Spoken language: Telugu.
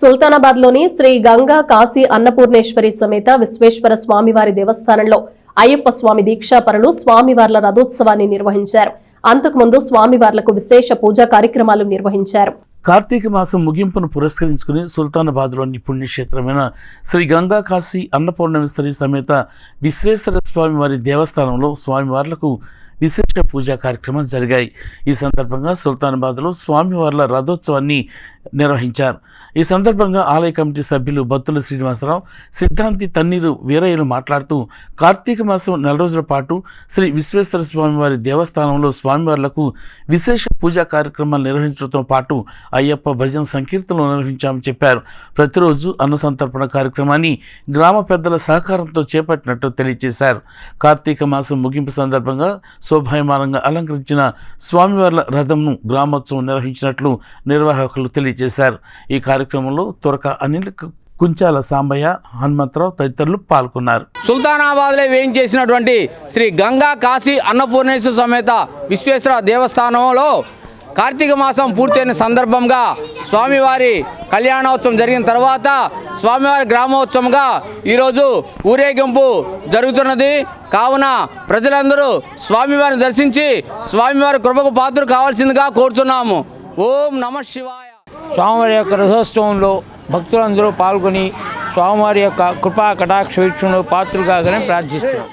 సుల్తానాబాద్లోని శ్రీ గంగా కాశీ అన్నపూర్ణేశ్వరి సమేత విశ్వేశ్వర స్వామివారి దేవస్థానంలో అయ్యప్ప స్వామి దీక్షాపరులు స్వామివార్ల రథోత్సవాన్ని నిర్వహించారు. అంతకుముందు స్వామివార్లకు విశేష పూజా కార్యక్రమాలు నిర్వహించారు. కార్తీక మాసం ముగింపును పురస్కరించుకుని సుల్తానాబాద్లోని పుణ్యక్షేత్రమైన శ్రీ గంగా కాశీ అన్నపూర్ణేశ్వరి సమేత విశ్వేశ్వర స్వామి వారి దేవస్థానంలో స్వామివార్లకు విశేష పూజా కార్యక్రమాలు జరిగాయి. ఈ సందర్భంగా సుల్తానాబాద్లో స్వామివార్ల రథోత్సవాన్ని నిర్వహించారు. ఈ సందర్భంగా ఆలయ కమిటీ సభ్యులు బత్తుల శ్రీనివాసరావు సిద్ధాంతి తన్నీరు వీరయ్యలు మాట్లాడుతూ కార్తీక మాసం నెల రోజుల పాటు శ్రీ విశ్వేశ్వర స్వామివారి దేవస్థానంలో స్వామివార్లకు విశేష పూజా కార్యక్రమాలు నిర్వహించడంతో పాటు అయ్యప్ప భజన సంకీర్తనలు నిర్వహించామని చెప్పారు. ప్రతిరోజు అన్న సంతర్పణ కార్యక్రమాన్ని గ్రామ పెద్దల సహకారంతో చేపట్టినట్టు తెలియజేశారు. కార్తీక మాసం ముగింపు సందర్భంగా శోభాయమానంగా అలంకరించిన స్వామివార్ల రథంను గ్రామోత్సవం నిర్వహించినట్లు నిర్వాహకులు తెలియజేశారు. ఈ కార్యక్రమంలో త్వరక అనిల్ కుంచాల సాంబయ్య హనుమంతరావు తదితరులు పాల్గొన్నారు. సుల్తానాబాద్లో వేయించేసినటువంటి శ్రీ గంగా కాశీ అన్నపూర్ణేశ్వర సమేత విశ్వేశ్వర దేవస్థానంలో కార్తీక మాసం పూర్తయిన సందర్భంగా స్వామివారి కళ్యాణోత్సవం జరిగిన తర్వాత స్వామివారి గ్రామోత్సవంగా ఈరోజు ఊరేగింపు జరుగుతున్నది. కావున ప్రజలందరూ స్వామివారిని దర్శించి స్వామివారి కృపకు పాత్రలు కావాల్సిందిగా కోరుతున్నాము. ఓం నమ శివాయ. స్వామివారి యొక్క రథోత్సవంలో భక్తులందరూ పాల్గొని స్వామివారి యొక్క కృపా కటాక్ష వీక్షణలో పాత్రలు కాగానే ప్రార్థిస్తున్నాం